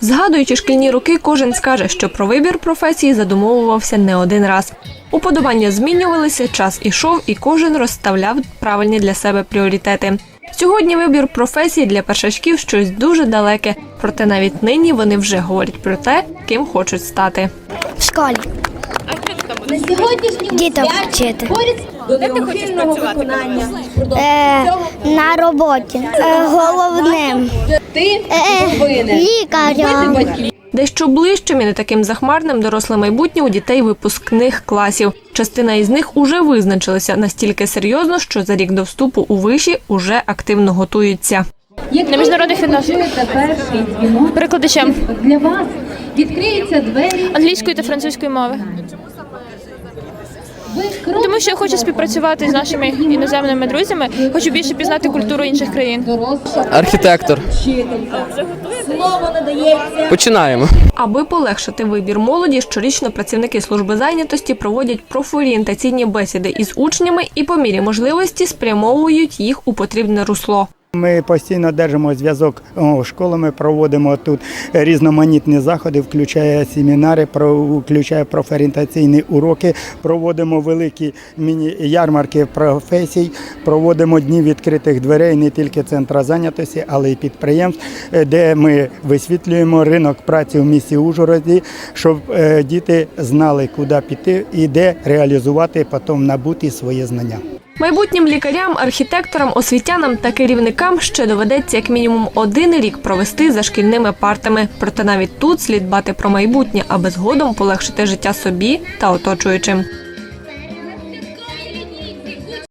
Згадуючи шкільні роки, кожен скаже, що про вибір професії задумовувався не один раз. Уподобання змінювалися, час ішов, і кожен розставляв правильні для себе пріоритети. Сьогодні вибір професії для першачків щось дуже далеке, проте навіть нині вони вже говорять про те, ким хочуть стати. В школі. Діток вчити. До неухильного виконання. Е, на роботі. Е, головним. Ти Е, повинен лікарем. батьків. Дещо ближчим і не таким захмарним доросле майбутнє у дітей випускних класів. Частина із них уже визначилися настільки серйозно, що за рік до вступу у виші уже активно готуються. на міжнародних відносинах перекладачем для вас. Відкриються двері. англійської та французької мови. Тому що я хочу співпрацювати з нашими іноземними друзями, хочу більше пізнати культуру інших країн. Архітектор. Починаємо. Аби полегшити вибір молоді, щорічно працівники служби зайнятості проводять профорієнтаційні бесіди із учнями і по мірі можливості спрямовують їх у потрібне русло. Ми постійно держимо зв'язок школами, проводимо тут різноманітні заходи, включає семінари, включає профорієнтаційні уроки, проводимо великі міні-ярмарки професій, проводимо дні відкритих дверей не тільки центра зайнятості, але й підприємств, е, де ми висвітлюємо ринок праці в місті Ужгороді, щоб е, діти знали, куди піти і де реалізувати потім набуті свої знання. Майбутнім лікарям, архітекторам, освітянам та керівникам ще доведеться як мінімум один рік провести за шкільними партами. Проте навіть тут слід дбати про майбутнє, аби згодом полегшити життя собі та оточуючим.